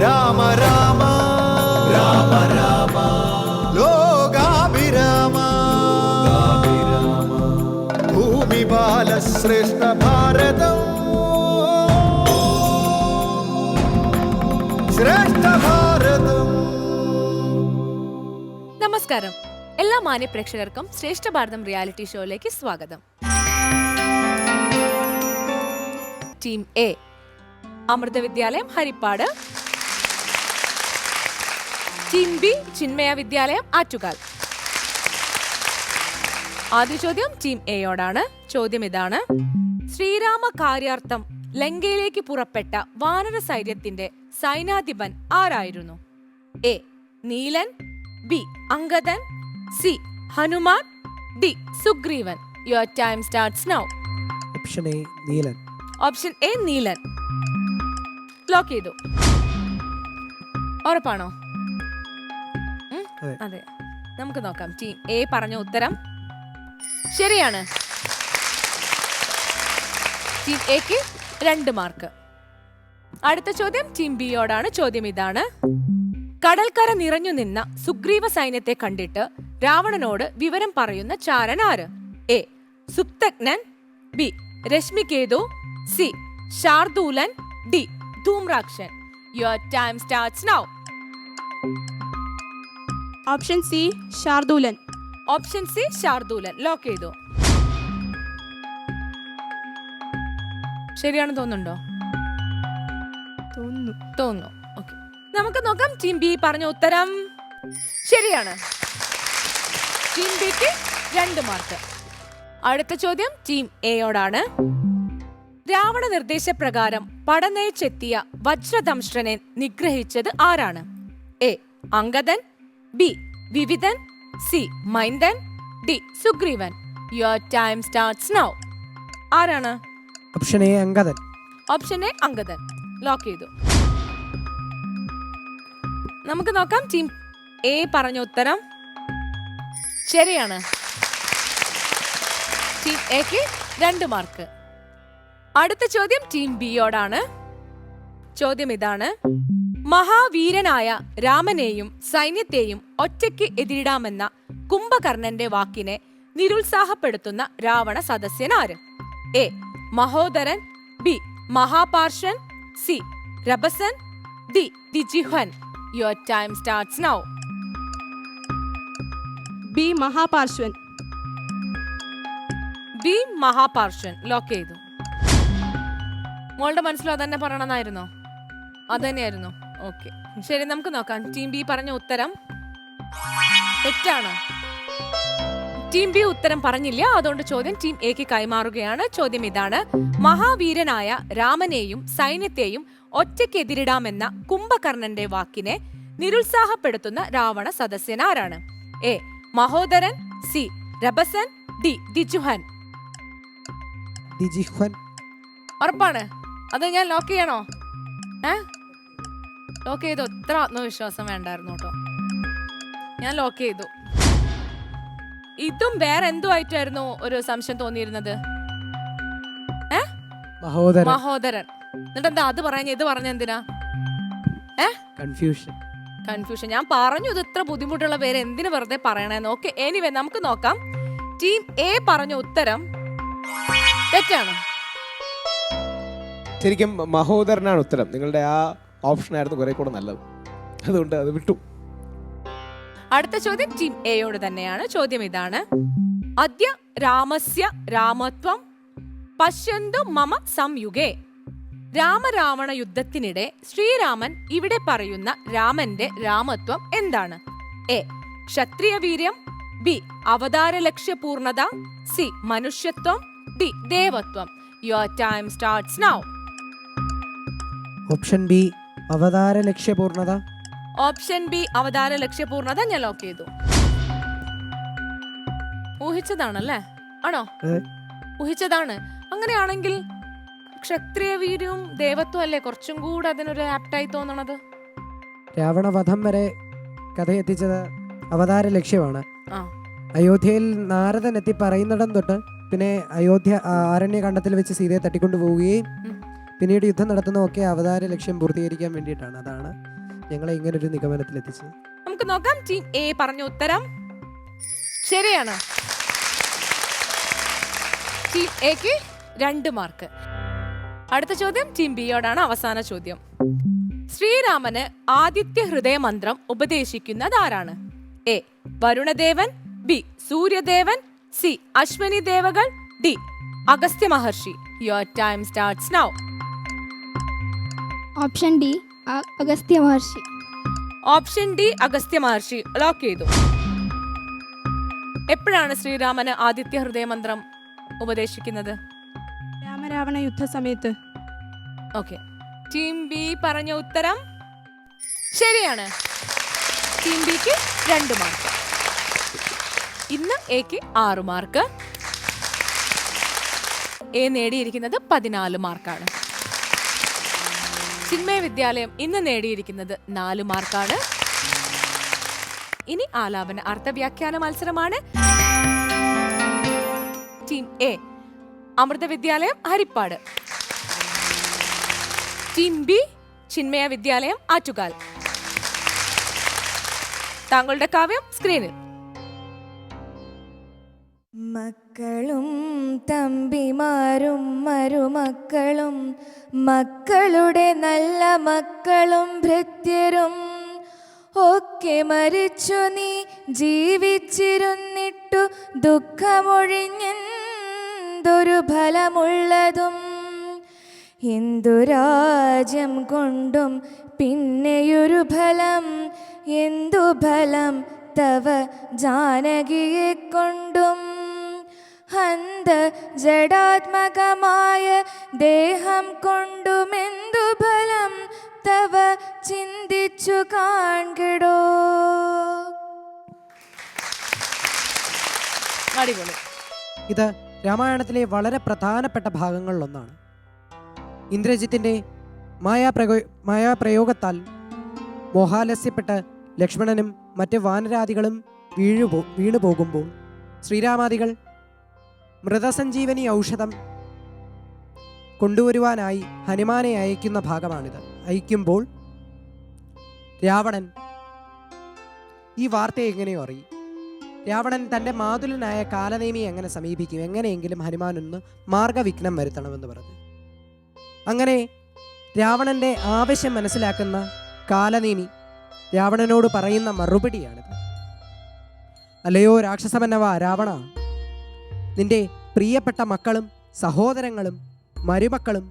രാമ രാമ. രാമ രാമ ലോകാഭിരാമ. ഭൂമി ബാലശ്രേഷ്ഠ ഭാരതം. ശ്രേഷ്ഠ ഭാരതം. നമസ്കാരം. എല്ലാ മാന്യ പ്രേക്ഷകർക്കും ശ്രേഷ്ഠ ഭാരതം റിയാലിറ്റി ഷോയിലേക്ക് സ്വാഗതം. ടീം എ അമൃത വിദ്യാലയം ഹരിപ്പാട്. ടീം ബി ചിന്മയ വിദ്യാലയം ആറ്റുകാൽ. ആദ്യ ചോദ്യം ടീം എയോടാണ് ചോദ്യം ഇതാണ്. ശ്രീരാമ കാര്യാർത്ഥം ലങ്കയിലേക്ക് പുറപ്പെട്ട വാനര സൈന്യത്തിന്റെ സൈനാധിപൻ ആരായിരുന്നു? A Neelan. B Angadan C Hanuman. D Sugreevan. Your time starts now option A Neelan. Option A Neelan. Lock ചെയ്തു. ഉറപ്പാണോ? അതെ. നമുക്ക് നോക്കാം. ടീം എ പറഞ്ഞ ഉത്തരം. ശരിയാണ്. ടീം എക്ക് രണ്ട് മാർക്ക്. അടുത്ത ചോദ്യം ടീം ബിയോടാണ്. ചോദ്യം ഇതാണ്. കടൽക്കര നിറഞ്ഞു നിന്ന സുഗ്രീവ സൈന്യത്തെ കണ്ടിട്ട് രാവണനോട് വിവരം പറയുന്ന ചാരൻ ആര്? A Suptajnan. B Rashmiketu. C Shardoolan. D Dhoomrakshan. Your time starts now option C Shardoolan. Option C Shardoolan. Lock ചെയ്തു. ശരിയാണെന്ന് തോന്നുന്നുണ്ടോ? തോന്നുന്നു. തോന്നുന്നു. ഓക്കെ നമുക്ക് നോക്കാം. ടീം ബി പറഞ്ഞ ഉത്തരം ശരിയാണ്. ടീം ബിക്ക് രണ്ട് മാർക്ക് അടുത്ത ചോദ്യം ടീം എയോടാണ്. രാവണ നിർദ്ദേശപ്രകാരം പടനയിച്ചെത്തിയ വജ്രദംഷ്ട്രനെ നിഗ്രഹിച്ചത് ആരാണ്? A. Angadan B Vividan C Maindan D Sugreevan your time starts now ആരാണ്? Option A Angadan option A Angadan lock ചെയ്തു. നമുക്ക് നോക്കാം ടീം എ പറഞ്ഞ ഉത്തരം. ശരിയാണ്. ടീം എക്ക് രണ്ട് മാർക്ക് അടുത്ത ചോദ്യം ടീം ബിയോടാണ് ചോദ്യം ഇതാണ്. മഹാവീരനായ രാമനെയും സൈന്യത്തെയും ഒറ്റയ്ക്ക് എതിരിടാമെന്ന കുംഭകർണന്റെ വാക്കിനെ നിരുത്സാഹപ്പെടുത്തുന്ന Ravana സദസ്യനാര്? A. Mahodaran B. Mahaparshan C. Rabasan D. Dijihan your time starts now. B. Mahaparshwan B. Mahaparshwan lock ചെയ്തു. മോളുടെ മനസ്സിലോ അതന്നെ പറയണമെന്നായിരുന്നോ? അതന്നെയായിരുന്നു. ഓക്കെ. ശരി നമുക്ക് നോക്കാം. ടീം ബി പറഞ്ഞ ഉത്തരം. തെറ്റാണ്. ടീം ബി ഉത്തരം പറഞ്ഞില്ല. അതുകൊണ്ട് ചോദ്യം ടീം എക്ക് കൈമാറുകയാണ്. ചോദ്യം ഇതാണ്. മഹാവീരനായ രാമനെയും സൈന്യത്തെയും ഒറ്റയ്ക്ക് എതിരിടാമെന്ന കുംഭകർണന്റെ വാക്കിനെ നിരുത്സാഹപ്പെടുത്തുന്ന രാവണ സദസ്യൻ ആരാണ്? A. Mahodaran. C. Rabasan D. Dijuhan. ഉറപ്പാണ്. അത് ഞാൻ ലോക്ക് ചെയ്യണോ? ഏ? ലോക്ക് ചെയ്തു. ഇത്ര ആത്മവിശ്വാസം വേണ്ടായിരുന്നു കേട്ടോ. ഞാൻ ലോക്ക് ചെയ്തു. ഇതും വേറെ എന്തുമായിട്ടായിരുന്നു ഒരു സംശയം തോന്നിയിരുന്നത്? ഏ? മഹോദരൻ. മഹോദരൻ. എന്നിട്ട് എന്താ അത് പറഞ്ഞ ഇത് പറഞ്ഞ എന്തിനാ? ഏ? കൺഫ്യൂഷൻ. കൺഫ്യൂഷൻ. ഞാൻ പറഞ്ഞു ഇത് ഇത്ര ബുദ്ധിമുട്ടുള്ള പേര് എന്തിനു വെറുതെ പറയണേന്ന്. ഓക്കെ എനിവേ നമുക്ക് നോക്കാം. ടീം എ പറഞ്ഞ ഉത്തരം തെറ്റാണ്. ശരിക്കും മഹോദരനാണ് ഉത്തരം. നിങ്ങളുടെ ആ ഓപ്ഷൻ ആയിരുന്നു കുറെ കൂടെ നല്ലത്. അതുകൊണ്ട് അത് വിട്ടു. അടുത്ത ചോദ്യം ടീം എയോട് തന്നെയാണ്. ചോദ്യം ഇതാണ്. അദ്യ രാമസ്യ രാമത്വം പശ്യന്തു മമ സംയുഗേ. രാമരാവണ യുദ്ധത്തിനിടെ ശ്രീരാമൻ ഇവിടെ പറയുന്ന രാമന്റെ രാമത്വം എന്താണ്? എ ക്ഷത്രിയ വീര്യം ബി അവതാര ലക്ഷ്യപൂർണത സി മനുഷ്യത്വം D ദേവത്വം. Your time starts now option B അവതാര ലക്ഷ്യപൂർണത? ഓപ്ഷൻ ബി അവതാര ലക്ഷ്യപൂർണത ഞാൻ ലോക്ക് ചെയ്തു. ഊഹിച്ചതാണല്ലേ? ആണോ. ഊഹിച്ചതാണ്. അങ്ങനെയാണെങ്കിൽ ക്ഷത്രിയ വീര്യവും ദേവത്വം അല്ലേ? കുറച്ചും കൂടെ അതിനൊരു ആപ്റ്റായി തോന്നണത്. രാവണവധം വരെ കഥ എത്തിച്ചത് അവതാര ലക്ഷ്യമാണ്. ആ. അയോധ്യയിൽ നാരദൻ എത്തി പറയുന്നിടം തൊട്ട് പിന്നെ അയോധ്യ ആരണ്യ ആരണ്യകാണ്ഡത്തിൽ വെച്ച് സീതയെ തട്ടിക്കൊണ്ടു പോവുകയും. പിന്നീട് യുദ്ധം നടത്തുന്നതൊക്കെ അവതാര ലക്ഷ്യം പൂർത്തീകരിക്കാൻ വേണ്ടിയിട്ടാണ്. അതാണ് ഞങ്ങളെ നിഗമനത്തിൽ നിഗമനത്തിലെത്തിച്ചത് നമുക്ക് നോക്കാം. ടീം എ പറഞ്ഞ ഉത്തരം ശരിയാണ്. ടീം എക്ക് രണ്ട് മാർക്ക്. അടുത്ത ചോദ്യം ടീം ബിയോടാണ്. അവസാന ചോദ്യം. ശ്രീരാമന് ആദിത്യ ഹൃദയ മന്ത്രം ഉപദേശിക്കുന്നത് ആരാണ്? A. Varunadevan B. Suryadevan C. Ashwini ദേവകൾ D. Agastya Maharshi. Your time starts now option D Agastya Maharshi option D Agastya Maharshi lock ചെയ്തു. എപ്പോഴാണ് ശ്രീരാമന് ആദിത്യ ഹൃദയ മന്ത്രം ഉപദേശിക്കുന്നത്? രാമരാവണ യുദ്ധ സമയത്ത് ഓക്കെ ടീം ബി പറഞ്ഞ ഉത്തരം ശരിയാണ്. ടീം ബിക്ക് രണ്ട് മാർക്ക് ഇന്ന് എക്ക് ആറ് മാർക്ക് എ നേടിയിരിക്കുന്നത് പതിനാല് മാർക്കാണ് ചിന്മയ വിദ്യാലയം ഇന്ന് നേടിയിരിക്കുന്നത് നാല് മാർക്കാണ്. ഇനി ആലാപന അർത്ഥവ്യാഖ്യാന മത്സരമാണ്. ടീം എ അമൃത വിദ്യാലയം ഹരിപ്പാട്. ടീം ബി ചിന്മയ വിദ്യാലയം ആറ്റുകാൽ. താങ്കളുടെ കാവ്യം സ്ക്രീനിൽ. മക്കളും തമ്പിമാരും മരുമക്കളും മക്കളുടെ നല്ല മക്കളും ഭൃത്യരും ഒക്കെ മരിച്ചു നീ ജീവിച്ചിരുന്നിട്ടു ദുഃഖമൊഴിഞ്ഞെന്തൊരു ഫലമുള്ളതും. എന്തു കൊണ്ടും പിന്നെയൊരു ഫലം എന്തു ഫലം തവ ജാനകിയെ കൊണ്ടും. ഹന്ത ജഡാത്മകമായ ദേഹം കൊണ്ടുമെന്തു ഫലം തവ ചിന്തിച്ചു കാൺകിടോ? അടിപൊളി. ഇത് രാമായണത്തിലെ വളരെ പ്രധാനപ്പെട്ട ഭാഗങ്ങളിലൊന്നാണ്. ഇന്ദ്രജിത്തിന്റെ മായാപ്രയോ മായാപ്രയോഗത്താൽ മോഹാലസ്യപ്പെട്ട് ലക്ഷ്മണനും മറ്റ് വാനരാദികളും വീഴുപോ വീണുപോകുമ്പോൾ വീണു പോകുമ്പോൾ ശ്രീരാമാദികൾ മൃതസഞ്ജീവനി ഔഷധം കൊണ്ടുവരുവാനായി ഹനുമാനെ അയക്കുന്ന ഭാഗമാണിത്. അയക്കുമ്പോൾ രാവണൻ ഈ വാർത്ത എങ്ങനെയോ അറിയും. രാവണൻ തന്റെ മാതുലനായ കാലനേമി എങ്ങനെ സമീപിക്കും? എങ്ങനെയെങ്കിലും ഹനുമാൻ ഒന്ന് മാർഗവിഘ്നം വരുത്തണമെന്ന് പറഞ്ഞു. അങ്ങനെ രാവണന്റെ ആവശ്യം മനസ്സിലാക്കുന്ന കാലനേമി രാവണനോട് പറയുന്ന മറുപടിയാണിത്. അല്ലയോ രാക്ഷസമന്നവ രാവണ. നിന്റെ പ്രിയപ്പെട്ട മക്കളും സഹോദരങ്ങളും മരുമക്കളും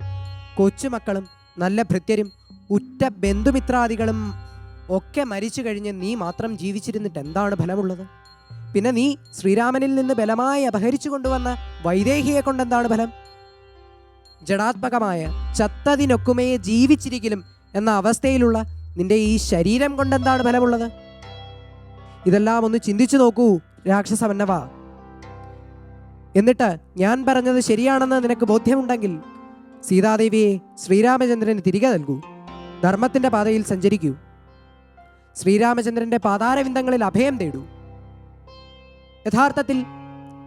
കൊച്ചുമക്കളും നല്ല ഭൃത്യരും ഉറ്റ ബന്ധുമിത്രാദികളും ഒക്കെ മരിച്ചു കഴിഞ്ഞ് നീ മാത്രം ജീവിച്ചിരുന്നിട്ട് എന്താണ് ഫലമുള്ളത്? പിന്നെ നീ ശ്രീരാമനിൽ നിന്ന് ബലമായി അപഹരിച്ചു കൊണ്ടുവന്ന വൈദേഹിയെ കൊണ്ടെന്താണ് ഫലം? ജഡാത്മകമായ ചത്തതിനൊക്കുമേ ജീവിച്ചിരിക്കലും എന്ന അവസ്ഥയിലുള്ള നിന്റെ ഈ ശരീരം കൊണ്ടെന്താണ് ഫലമുള്ളത്? ഇതെല്ലാം ഒന്ന് ചിന്തിച്ചു നോക്കൂ രാക്ഷസവന്നവ എന്നിട്ട് ഞാൻ പറഞ്ഞത് ശരിയാണെന്ന് നിനക്ക് ബോധ്യമുണ്ടെങ്കിൽ സീതാദേവിയെ ശ്രീരാമചന്ദ്രന് തിരികെ നൽകൂ. ധർമ്മത്തിന്റെ പാതയിൽ സഞ്ചരിക്കൂ. ശ്രീരാമചന്ദ്രന്റെ പാതാരവിന്ദങ്ങളിൽ അഭയം തേടൂ. യഥാർത്ഥത്തിൽ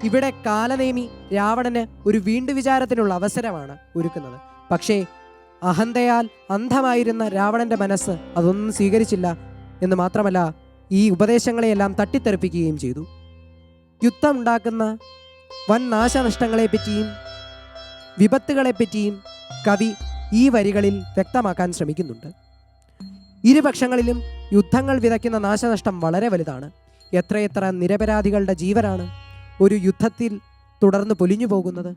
ഇവിടെ കാലനേമി രാവണന് ഒരു വീണ്ടു വിചാരത്തിനുള്ള അവസരമാണ് ഒരുക്കുന്നത്. പക്ഷേ അഹന്തയാൽ അന്ധമായിരുന്ന രാവണന്റെ മനസ്സ് അതൊന്നും സ്വീകരിച്ചില്ല എന്ന് മാത്രമല്ല ഈ ഉപദേശങ്ങളെയെല്ലാം തട്ടിത്തെറിപ്പിക്കുകയും ചെയ്തു. യുദ്ധം ഉണ്ടാക്കുന്ന വൻ നാശനഷ്ടങ്ങളെപ്പറ്റിയും വിപത്തുകളെപ്പറ്റിയും കവി ഈ വരികളിൽ വ്യക്തമാക്കാൻ ശ്രമിക്കുന്നുണ്ട്. ഇരുപക്ഷങ്ങളിലും യുദ്ധങ്ങൾ വിതയ്ക്കുന്ന നാശനഷ്ടം വളരെ വലുതാണ്. എത്രയെത്ര നിരപരാധികളുടെ ജീവനാണ് ഒരു യുദ്ധത്തിൽ തുടർന്ന് പൊലിഞ്ഞു പോകുന്നത്.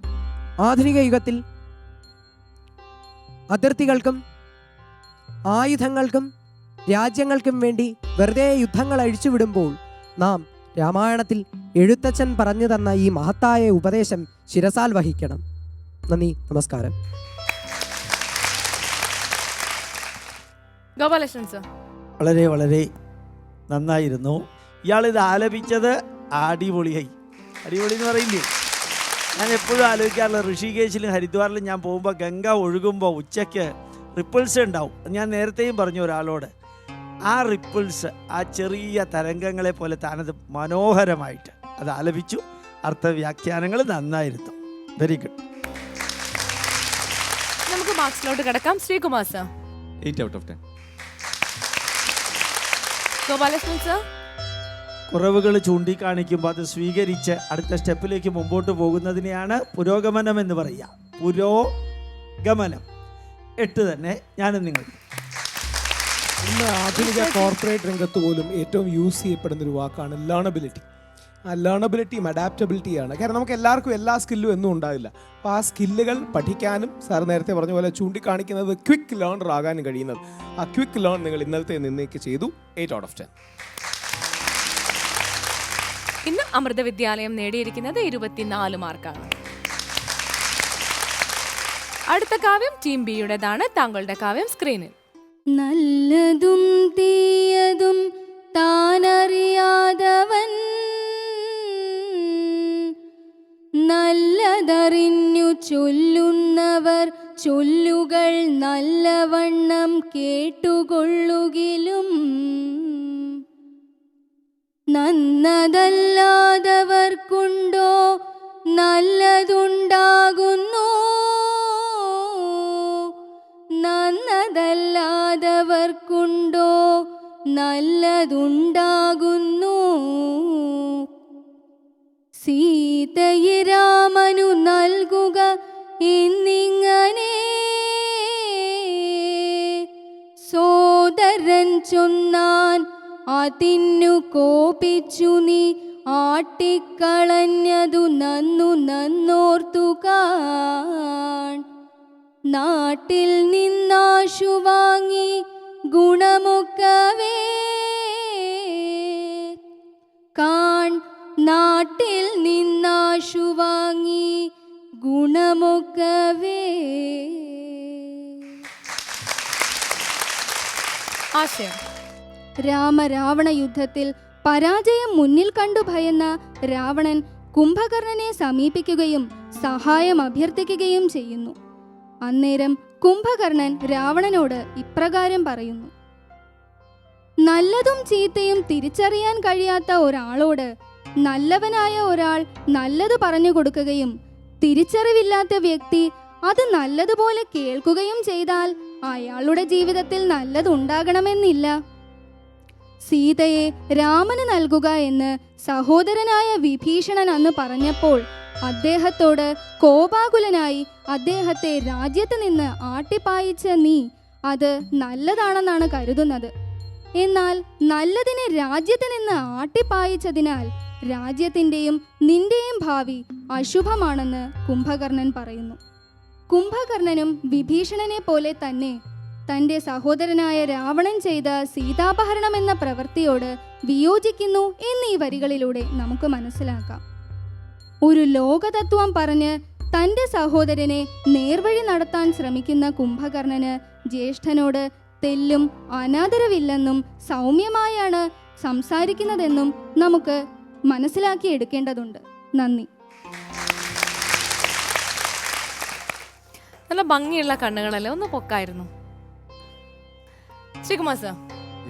ആധുനിക യുഗത്തിൽ അതിർത്തികൾക്കും ആയുധങ്ങൾക്കും രാജ്യങ്ങൾക്കും വേണ്ടി വെറുതെ യുദ്ധങ്ങൾ അഴിച്ചുവിടുമ്പോൾ നാം രാമായണത്തിൽ എഴുത്തച്ഛൻ പറഞ്ഞു തന്ന ഈ മഹത്തായ ഉപദേശം ശിരസാൽ വഹിക്കണം. നന്ദി നമസ്കാരം. ഗോപാലകൃഷ്ണൻ സർ. വളരെ വളരെ നന്നായിരുന്നു. ഇയാളിത് ആലപിച്ചത് അടിപൊളിയായി അടിപൊളി എന്ന് പറയില്ലേ ഞാൻ എപ്പോഴും ആലോചിക്കാറില്ല ഋഷികേശിലും ഹരിദ്വാറിലും ഞാൻ പോകുമ്പോൾ ഗംഗ ഒഴുകുമ്പോൾ ഉച്ചയ്ക്ക് റിപ്പിൾസ് ഉണ്ടാവും. ഞാൻ നേരത്തെയും പറഞ്ഞു ഒരാളോട്. ആ റിപ്പിൾസ് ആ ചെറിയ തരംഗങ്ങളെ പോലെ താനത് മനോഹരമായിട്ട്. അത് ആലപിച്ചു അർത്ഥവ്യാഖ്യാനങ്ങൾ നന്നായിരുന്നു വെരി ഗുഡ് നമുക്ക് മാർക്സിലോട്ട് കിടക്കാം. Sreekumar sir eight out of ten Gopalakrishnan sir കുറവുകൾ ചൂണ്ടിക്കാണിക്കുമ്പോൾ അത് സ്വീകരിച്ച് അടുത്ത സ്റ്റെപ്പിലേക്ക് മുമ്പോട്ട് പോകുന്നതിനെയാണ് പുരോഗമനം എന്ന് പറയുക. പുരോഗമനം. എട്ട് തന്നെ. ഞാനും നിങ്ങൾ ഇന്ന് ആധുനിക കോർപ്പറേറ്റ് രംഗത്ത് പോലും ഏറ്റവും യൂസ് ചെയ്യപ്പെടുന്ന ഒരു വാക്കാണ് ലേണബിലിറ്റി ലേണബിലിറ്റിയും അഡാപ്റ്റബിലിറ്റിയാണ് കാരണം നമുക്ക് എല്ലാവർക്കും എല്ലാ സ്കില്ലും എന്നും ഉണ്ടാവില്ല. അപ്പോൾ ആ സ്കില്ലുകൾ പഠിക്കാനും സാർ നേരത്തെ പറഞ്ഞ പോലെ ചൂണ്ടിക്കാണിക്കുന്നത് ക്വിക്ക് ലേണർ ആകാനും കഴിയുന്നത്. ആ ക്വിക്ക് ലേൺ നിങ്ങൾ ഇന്നലത്തെ നിന്നേക്ക് ചെയ്തു. എയ്റ്റ് ഔട്ട് ഓഫ് ടെൻ ഇന്ന് അമൃത വിദ്യാലയം നേടിയിരിക്കുന്നത് ഇരുപത്തിനാല് മാർക്കാണ്. അടുത്ത കാവ്യം ടീം ബിയുടേതാണ് താങ്കളുടെ കാവ്യം സ്ക്രീനിൽ നല്ലതും തീയതും താനറിയാതവൻ നല്ലതറിഞ്ഞു ചൊല്ലുന്നവർ ചൊല്ലുകൾ നല്ലവണ്ണം കേട്ടുകൊള്ളുകിലും. നന്നതല്ലാതവർക്കുണ്ടോ? നല്ലതുണ്ടാകുന്നു. നന്നതല്ലാതവർക്കുണ്ടോ? നല്ലതുണ്ടാകുന്നു. സീതയെ രാമനു നൽകുക എന്നിങ്ങനെ. സോദരൻ ചൊന്നാൻ അതിന്നു കോപിച്ചു നീ ആട്ടിക്കളഞ്ഞതു നന്നു നന്നോർത്തുക നാട്ടിൽ നിന്നാശു വാങ്ങി ഗുണമൊക്കവേ ആശയം. രാമരാവണ യുദ്ധത്തിൽ പരാജയം മുന്നിൽ കണ്ടു ഭയന്ന രാവണൻ കുംഭകർണനെ സമീപിക്കുകയും സഹായം അഭ്യർത്ഥിക്കുകയും ചെയ്യുന്നു. അന്നേരം കുംഭകർണൻ രാവണനോട് ഇപ്രകാരം പറയുന്നു. നല്ലതും ചീത്തയും തിരിച്ചറിയാൻ കഴിയാത്ത ഒരാളോട് നല്ലവനായ ഒരാൾ നല്ലത് പറഞ്ഞു കൊടുക്കുകയും തിരിച്ചറിവില്ലാത്ത വ്യക്തി അത് നല്ലതുപോലെ കേൾക്കുകയും ചെയ്താൽ അയാളുടെ ജീവിതത്തിൽ നല്ലതുണ്ടാകണമെന്നില്ല. സീതയെ രാമന് നൽകുക എന്ന് സഹോദരനായ വിഭീഷണൻ അന്ന് പറഞ്ഞപ്പോൾ അദ്ദേഹത്തോട് കോപാകുലനായി അദ്ദേഹത്തെ രാജ്യത്ത് നിന്ന് ആട്ടിപ്പായിച്ച നീ അത് നല്ലതാണെന്നാണ് കരുതുന്നത്. എന്നാൽ നല്ലതിനെ രാജ്യത്ത് നിന്ന് ആട്ടിപ്പായിച്ചതിനാൽ രാജ്യത്തിന്റെയും നിന്റെയും ഭാവി അശുഭമാണെന്ന് കുംഭകർണൻ പറയുന്നു. കുംഭകർണനും വിഭീഷണനെ പോലെ തന്നെ തന്റെ സഹോദരനായ രാവണൻ ചെയ്ത സീതാപഹരണം എന്ന പ്രവൃത്തിയോട് വിയോജിക്കുന്നു എന്നീ വരികളിലൂടെ നമുക്ക് മനസ്സിലാക്കാം. ഒരു ലോകതത്വം പറഞ്ഞ് തന്റെ സഹോദരനെ നേർവഴി നടത്താൻ ശ്രമിക്കുന്ന കുംഭകർണന് ജ്യേഷ്ഠനോട് തെല്ലും അനാദരവില്ലെന്നും സൗമ്യമായാണ് സംസാരിക്കുന്നതെന്നും നമുക്ക് മനസ്സിലാക്കിയെടുക്കേണ്ടതുണ്ട് നന്ദി. നല്ല ഭംഗിയുള്ള കണ്ണുകളല്ലേ? ഒന്ന് പൊക്കായിരുന്നു. സർ.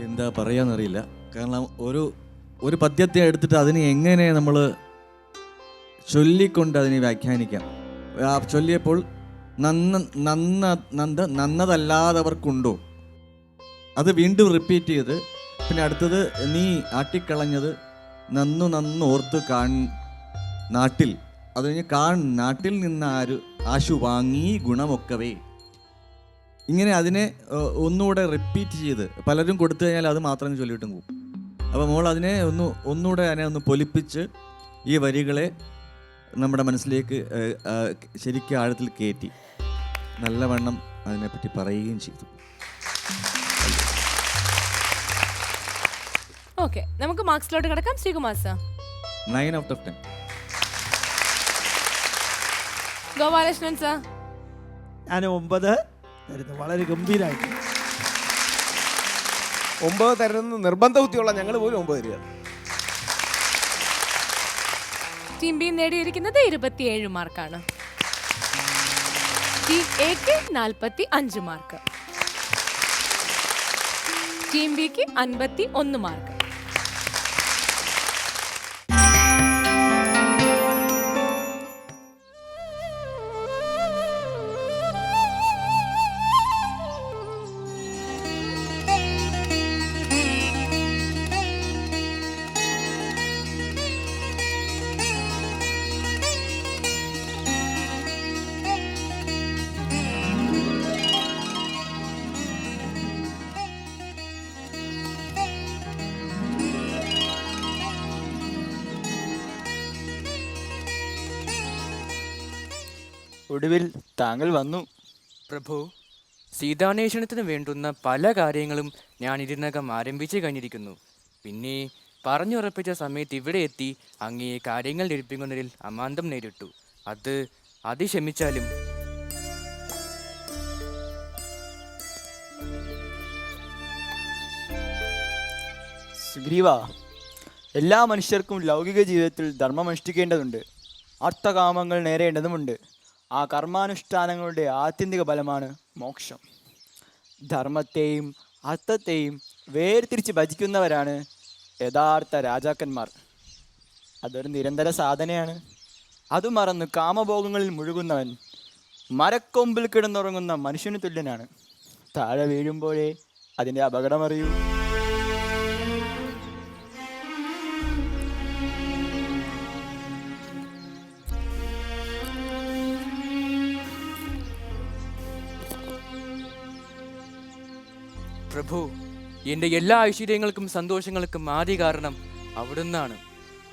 എന്താ പറയാന്നറിയില്ല. കാരണം ഒരു ഒരു പദ്യത്തെ എടുത്തിട്ട് അതിനെ എങ്ങനെ നമ്മൾ ചൊല്ലിക്കൊണ്ട് അതിനെ വ്യാഖ്യാനിക്കാം. ആ ചൊല്ലിയപ്പോൾ നന്ന നന്ന നന്ദ നന്നതല്ലാതവർക്കുണ്ടോ? അത് വീണ്ടും റിപ്പീറ്റ് ചെയ്ത് പിന്നെ അടുത്തത് നീ ആട്ടിക്കളഞ്ഞത് നന്നു നന്നു ഓർത്ത് കാൺ നാട്ടിൽ. അത് കഴിഞ്ഞ് കാൺ നാട്ടിൽ നിന്ന് ആര് ആശു വാങ്ങി ഗുണമൊക്കവേ. ഇങ്ങനെ അതിനെ ഒന്നുകൂടെ റിപ്പീറ്റ് ചെയ്ത്. പലരും കൊടുത്തു കഴിഞ്ഞാൽ അത് മാത്രം ചൊല്ലിയിട്ടും പോകും. അപ്പോൾ മോൾ അതിനെ ഒന്ന് ഒന്നുകൂടെ അതിനെ ഒന്ന് പൊലിപ്പിച്ച് ഈ വരികളെ നമ്മുടെ മനസ്സിലേക്ക് ശരിക്കും ആഴത്തിൽ കയറ്റി നല്ലവണ്ണം അതിനെപ്പറ്റി പറയുകയും ചെയ്തു. ഓക്കെ നമുക്ക് മാർക്സിലോട്ട് കിടക്കാം. Sreekumar sir. Nine out of ten Gopalakrishnan sir. ഞാൻ ഒമ്പത് തരുന്നു. വളരെ ഗംഭീരമായിട്ട് ഒമ്പത് തരുന്ന നിർബന്ധ ബുദ്ധിയുള്ള ഞങ്ങൾ പോലും ഒമ്പത് തരിക. ടീം ബി നേടിയിരിക്കുന്നത് ഇരുപത്തിയേഴ് മാർക്കാണ്. ടീം എക്ക് നാൽപ്പത്തി അഞ്ച് മാർക്ക്. ടീം ബിക്ക് അൻപത്തി ഒന്ന് മാർക്ക്. ഒടുവിൽ താങ്കൾ വന്നു. പ്രഭു സീതാന്വേഷണത്തിന് വേണ്ടുന്ന പല കാര്യങ്ങളും ഞാൻ ഇതിനകം ആരംഭിച്ചു കഴിഞ്ഞിരിക്കുന്നു. പിന്നെ പറഞ്ഞുറപ്പിച്ച സമയത്ത് ഇവിടെ എത്തി അങ്ങേ കാര്യങ്ങൾ ലഭിക്കുന്നതിൽ അമാന്തം നേരിട്ടു. അത് അതിശമിച്ചാലും. സുഗ്രീവ എല്ലാ മനുഷ്യർക്കും ലൗകിക ജീവിതത്തിൽ ധർമ്മം അനുഷ്ഠിക്കേണ്ടതുണ്ട് അർത്ഥകാമങ്ങൾ നേരേണ്ടതുമുണ്ട്. ആ കർമാനുഷ്ഠാനങ്ങളുടെ ആത്യന്തിക ഫലമാണ് മോക്ഷം. ധർമ്മത്തെയും അർത്ഥത്തെയും വേർതിരിച്ച് ഭജിക്കുന്നവരാണ് യഥാർത്ഥ രാജാക്കന്മാർ. അതൊരു നിരന്തര സാധനയാണ്. അത് മറന്ന് കാമഭോഗങ്ങളിൽ മുഴുകുന്നവൻ മരക്കൊമ്പിൽ കിടന്നുറങ്ങുന്ന മനുഷ്യന് തുല്യനാണ്. താഴെ വീഴുമ്പോഴേ അതിന്റെ അപകടമറിയൂ. എന്റെ എല്ലാ ഐശ്വര്യങ്ങൾക്കും സന്തോഷങ്ങൾക്കും ആദ്യ കാരണം അവിടുന്നാണ്.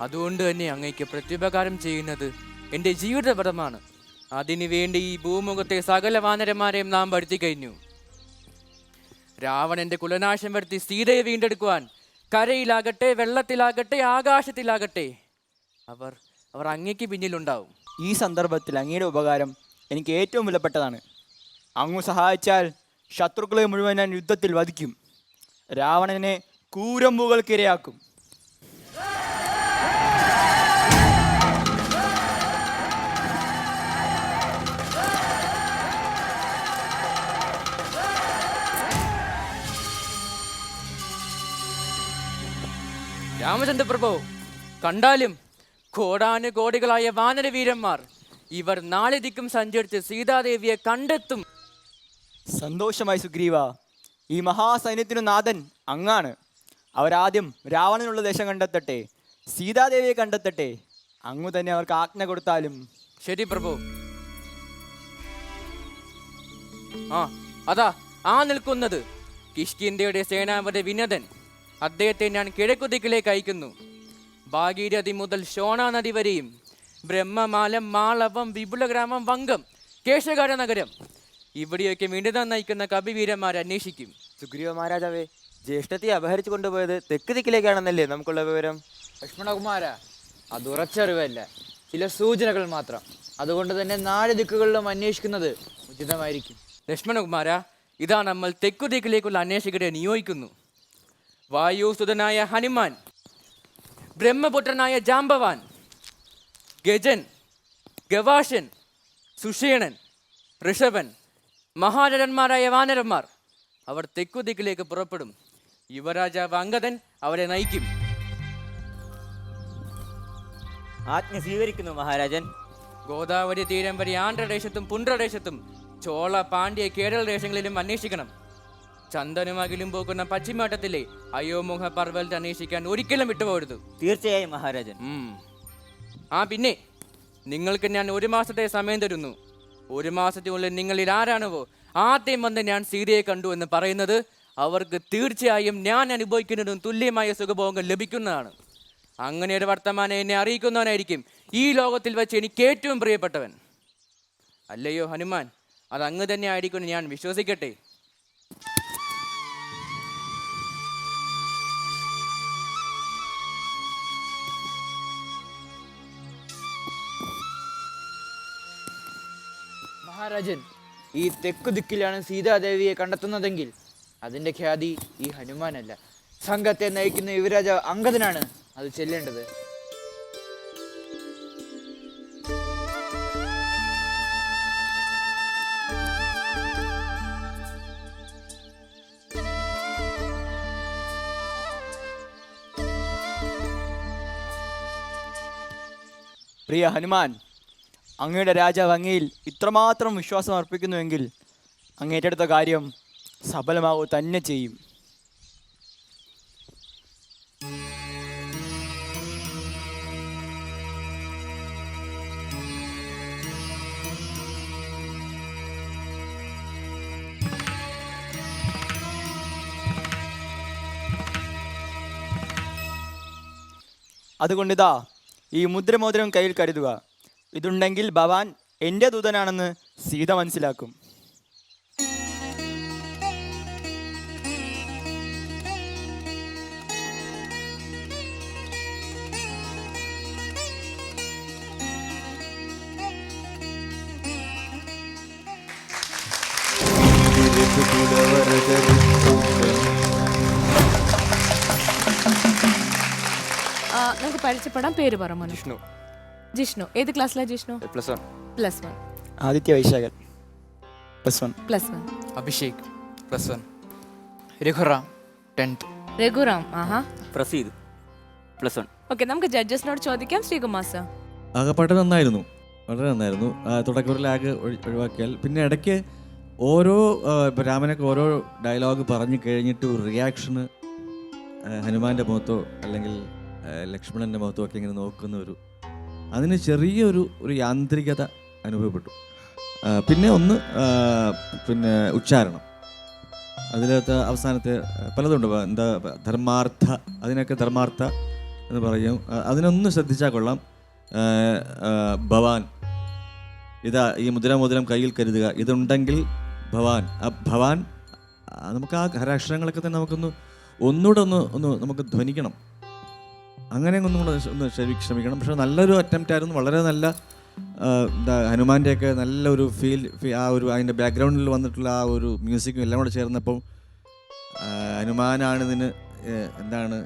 അതുകൊണ്ട് തന്നെ അങ്ങയ്ക്ക് പ്രത്യുപകാരം ചെയ്യുന്നത് എന്റെ ജീവിതപഥമാണ് അതിനുവേണ്ടി ഈ ഭൂമുഖത്തെ സകല വാനരന്മാരെയും നാം പഠിച്ചു കഴിഞ്ഞു. രാവണന്റെ കുലനാശം വരുത്തി സീതയെ വീണ്ടെടുക്കുവാൻ കരയിലാകട്ടെ വെള്ളത്തിലാകട്ടെ ആകാശത്തിലാകട്ടെ അവർ അവർ അങ്ങയ്ക്ക് പിന്നിലുണ്ടാവും. ഈ സന്ദർഭത്തിൽ അങ്ങയുടെ ഉപകാരം എനിക്ക് ഏറ്റവും വിലപ്പെട്ടതാണ്. അങ്ങ് സഹായിച്ചാൽ ശത്രുക്കളെ മുഴുവൻ ഞാൻ യുദ്ധത്തിൽ വധിക്കും. രാവണനെ കൂരമ്പുകൾക്കിരയാക്കും. രാമചന്ദ്ര പ്രഭു കണ്ടാലും കോടാനുകോടികളായ വാനരവീരന്മാർ ഇവർ നാളെ ദിക്കും സഞ്ചരിച്ച് സീതാദേവിയെ കണ്ടെത്തും. സന്തോഷമായി സുഗ്രീവ. ഈ മഹാസൈന്യത്തിനു നാഥൻ അങ്ങാണ്. അവരാദ്യം രാവണനുള്ള ദേശം കണ്ടെത്തട്ടെ സീതാദേവിയെ കണ്ടെത്തട്ടെ. അങ്ങു തന്നെ അവർക്ക് ആജ്ഞ കൊടുത്താലും. ശരി പ്രഭു. ആ അതാ ആ നിൽക്കുന്നത്. കിഷ്കിന്ത്യയുടെ സേനാപതി വിനദൻ അദ്ദേഹത്തെ ഞാൻ കിഴക്കുദിക്കിലേക്ക് അയക്കുന്നു. ഭാഗീരഥി മുതൽ ഷോണ നദി വരെയും ബ്രഹ്മമാലം മാളവം വിപുലഗ്രാമം വങ്കം കേശകാര നഗരം ഇവിടെയൊക്കെ വീണ്ടും നയിക്കുന്ന കവിവീരന്മാരെ അന്വേഷിക്കും. സുഗ്രീവ മഹാരാജാവേ ജ്യേഷ്ഠത്തെ അപഹരിച്ചു കൊണ്ടുപോയത് തെക്ക് ദിക്കിലേക്കാണെന്നല്ലേ നമുക്കുള്ള വിവരം? ലക്ഷ്മണകുമാര അത് ഉറച്ചറിവല്ല. ചില സൂചനകൾ മാത്രം. അതുകൊണ്ട് തന്നെ നാല് ദിക്കുകളിലും അന്വേഷിക്കുന്നത് ഉചിതമായിരിക്കും. ലക്ഷ്മണകുമാര ഇതാ നമ്മൾ തെക്കു ദിക്കിലേക്കുള്ള അന്വേഷകരെ നിയോഗിക്കുന്നു. വായുസുതനായ ഹനുമാൻ ബ്രഹ്മപുത്രനായ ജാംബവാൻ ഗജൻ ഗവാഷൻ സുഷേണൻ ഋഷഭൻ മഹാരഥന്മാരായ വാനരന്മാർ അവർ തെക്കുദിക്കിലേക്ക് പുറപ്പെടും. യുവരാജാവ് അങ്കദൻ അവരെ നയിക്കും. ആജ്ഞ സ്വീകരിക്കുന്നു മഹാരാജൻ. ഗോദാവരി തീരം വരെ ആന്ധ്രദേശത്തും പുണ്ട്രദേശത്തും ചോള പാണ്ഡ്യ കേരള ദേശങ്ങളിലും അന്വേഷിക്കണം. ചന്ദനും അകിലും പോകുന്ന പശ്ചിമാട്ടത്തിലെ അയോമുഖ പർവതത്തെ അന്വേഷിക്കാൻ ഒരിക്കലും വിട്ടുപോകരുത്. തീർച്ചയായും മഹാരാജൻ. ആ പിന്നെ നിങ്ങൾക്ക് ഞാൻ ഒരു മാസത്തെ സമയം തരുന്നു. ഒരു മാസത്തിനുള്ളിൽ നിങ്ങളിൽ ആരാണോ ആദ്യം വന്ന് ഞാൻ സീതയെ കണ്ടു എന്ന് പറയുന്നത് അവർക്ക് തീർച്ചയായും ഞാൻ അനുഭവിക്കുന്നതും തുല്യമായ സുഖഭോഗങ്ങൾ ലഭിക്കുന്നതാണ്. അങ്ങനെ ഒരു വർത്തമാനം എന്നെ അറിയിക്കുന്നവനായിരിക്കും ഈ ലോകത്തിൽ വെച്ച് എനിക്ക് ഏറ്റവും പ്രിയപ്പെട്ടവൻ. അല്ലയോ ഹനുമാൻ അത് അങ്ങ് തന്നെ ആയിരിക്കും ഞാൻ വിശ്വസിക്കട്ടെ. മഹാരാജൻ ഈ തെക്കു ദിക്കിലാണ് സീതാദേവിയെ കണ്ടെത്തുന്നതെങ്കിൽ അതിന്റെ ഖ്യാതി ഈ ഹനുമാനല്ല. സംഘത്തെ നയിക്കുന്ന യുവരാജ അങ്കദനാണ് അത് ചെല്ലേണ്ടത്. പ്രിയ ഹനുമാൻ അങ്ങയുടെ രാജാവ് അങ്ങയിൽ ഇത്രമാത്രം വിശ്വാസം അർപ്പിക്കുന്നുവെങ്കിൽ അങ്ങേറ്റെടുത്ത കാര്യം സഫലമാവുക തന്നെ ചെയ്യും. അതുകൊണ്ടിതാ ഈ മുദ്രമോതിരം കയ്യിൽ കരുതുക. ഇതുണ്ടെങ്കിൽ ഭവാൻ എന്റെ ദൂതനാണെന്ന് സീത മനസ്സിലാക്കും. ആ, നമുക്ക് പരിചയപ്പെടാം. പേര് പറ വിഷ്ണു. ജിഷ്ണു. ഏത് ക്ലാസ്സിലാണ് Jishnu? Plus one. Plus one. Aditya Vaishakhan. Plus one. Plus one. Abhishek. Plus one. Raghuram tenth. Raghuram ആഹാ. പ്രസീദ്. Plus one. ഓക്കെ നമുക്ക് ജഡ്ജസിനോട് ചോദിക്കാം. ശ്രീകുമാർ സർ. ആകപ്പാട്ട് നന്നായിരുന്നു. വളരെ നന്നായിരുന്നു. ആ, തുടക്കം ഒരു ലാഗ് ഒഴി- ഒഴിവാക്കിയാൽ പിന്നെ ഇടയ്ക്ക് ഓരോ രാമനൊക്കെ ഓരോ ഡയലോഗ് പറഞ്ഞു കഴിഞ്ഞിട്ട് ഒരു റിയാക്ഷന് ഹനുമാന്റെ മുഖത്തോ അല്ലെങ്കിൽ ലക്ഷ്മണന്റെ ലക്ഷ്മണന്റെ മുഖത്തോ ഒക്കെ ഇങ്ങനെ നോക്കുന്ന ഒരു അതിന് ചെറിയൊരു ഒരു യാന്ത്രികത അനുഭവപ്പെട്ടു. പിന്നെ ഒന്ന് പിന്നെ ഉച്ചാരണം. അതിലകത്ത് അവസാനത്തെ പലതുണ്ട്. എന്താ ധർമാർത്ഥ അതിനൊക്കെ ധർമാർത്ഥ എന്ന് പറയും. അതിനൊന്ന് ശ്രദ്ധിച്ചാൽ കൊള്ളാം. ഭവാൻ. ഇതാ ഈ മുദ്ര മുദ്രം കയ്യിൽ കരുതുക. ഇതുണ്ടെങ്കിൽ ഭവാൻ. ആ ഭവാൻ നമുക്ക് ആ ഹരാക്ഷരങ്ങളൊക്കെ തന്നെ നമുക്കൊന്ന് ഒന്നുകൂടെ ഒന്ന് ഒന്ന് നമുക്ക് ധ്വനിക്കണം. അങ്ങനെ ഒന്നും കൂടെ ഒന്ന് ശ്രമി- ശ്രമിക്കണം പക്ഷെ നല്ലൊരു അറ്റംപ്റ്റ് ആയിരുന്നു. വളരെ നല്ല എന്താ ഹനുമാന്റെയൊക്കെ നല്ലൊരു ഫീൽ ആ ഒരു അതിന്റെ ബാക്ക്ഗ്രൗണ്ടിൽ വന്നിട്ടുള്ള ആ ഒരു മ്യൂസിക്കും എല്ലാം കൂടെ ചേർന്നപ്പം ഹനുമാനാണ് ഇതിന് എന്താണ്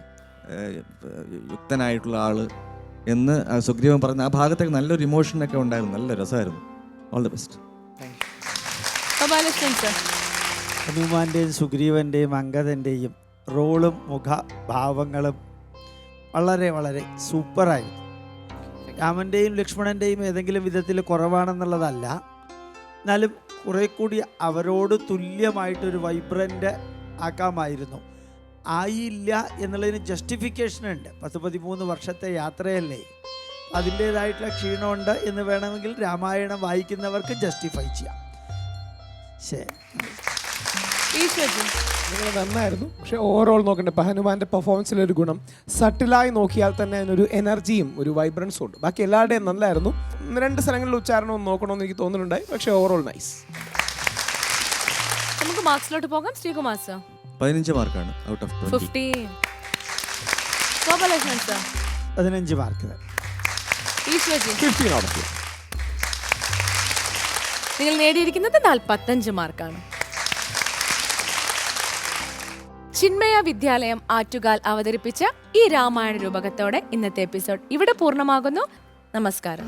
യുക്തനായിട്ടുള്ള ആൾ എന്ന് സുഗ്രീവൻ പറഞ്ഞ ആ ഭാഗത്തേക്ക് നല്ലൊരു ഇമോഷനൊക്കെ ഉണ്ടായിരുന്നു. നല്ല രസമായിരുന്നു. ഓൾ ദി ബെസ്റ്റ് ഹനുമാന്റെയും സുഗ്രീവന്റെയും അങ്കദന്റെയും റോളും മുഖഭാവങ്ങളും വളരെ വളരെ സൂപ്പറായിരുന്നു. രാമന്റെയും ലക്ഷ്മണന്റെയും ഏതെങ്കിലും വിധത്തിൽ കുറവാണെന്നുള്ളതല്ല. എന്നാലും കുറെ കൂടി അവരോട് തുല്യമായിട്ടൊരു വൈബ്രന്റ് ആക്കാമായിരുന്നു. ആയില്ല എന്നുള്ളതിന് ജസ്റ്റിഫിക്കേഷൻ ഉണ്ട്. പത്ത് പതിമൂന്ന് വർഷത്തെ യാത്രയല്ലേ? അതിന്റേതായിട്ടുള്ള ക്ഷീണമുണ്ട് എന്ന് വേണമെങ്കിൽ രാമായണം വായിക്കുന്നവർക്ക് ജസ്റ്റിഫൈ ചെയ്യാം. ശരി നിങ്ങൾ നന്നായിരുന്നു. പക്ഷെ ഓവറോൾ നോക്കണ്ടേ ഇപ്പം ഹനുമാന്റെ പെർഫോമൻസിലൊരു ഗുണം. സട്ടിലായി നോക്കിയാൽ തന്നെ അതിനൊരു എനർജിയും ഒരു വൈബ്രൻസും ഉണ്ട്. ബാക്കി എല്ലാവരുടെയും നല്ലായിരുന്നു. രണ്ട് സ്ഥലങ്ങളിൽ ഉച്ചാരണം നോക്കണമെന്ന് എനിക്ക് തോന്നുന്നുണ്ടായി. പക്ഷേ ഓവറോൾ നൈസ് നമുക്ക് മാർക്സിലോട്ട് പോകാം. ശ്രീകുമാർ സർ പതിനഞ്ച് മാർക്കാണ്. Out of fifteen Gopalakrishnan sir പതിനഞ്ച് മാർക്ക്. ഈശ്വജി ഫിഫ്റ്റീൻ നിങ്ങൾ നേടിയിരിക്കുന്നത് നാൽപ്പത്തഞ്ച് മാർക്കാണ്. ചിന്മയ വിദ്യാലയം ആറ്റുകാൽ അവതരിപ്പിച്ച ഈ രാമായണ രൂപകത്തോടെ ഇന്നത്തെ എപ്പിസോഡ് ഇവിടെ പൂർണമാകുന്നു. നമസ്കാരം.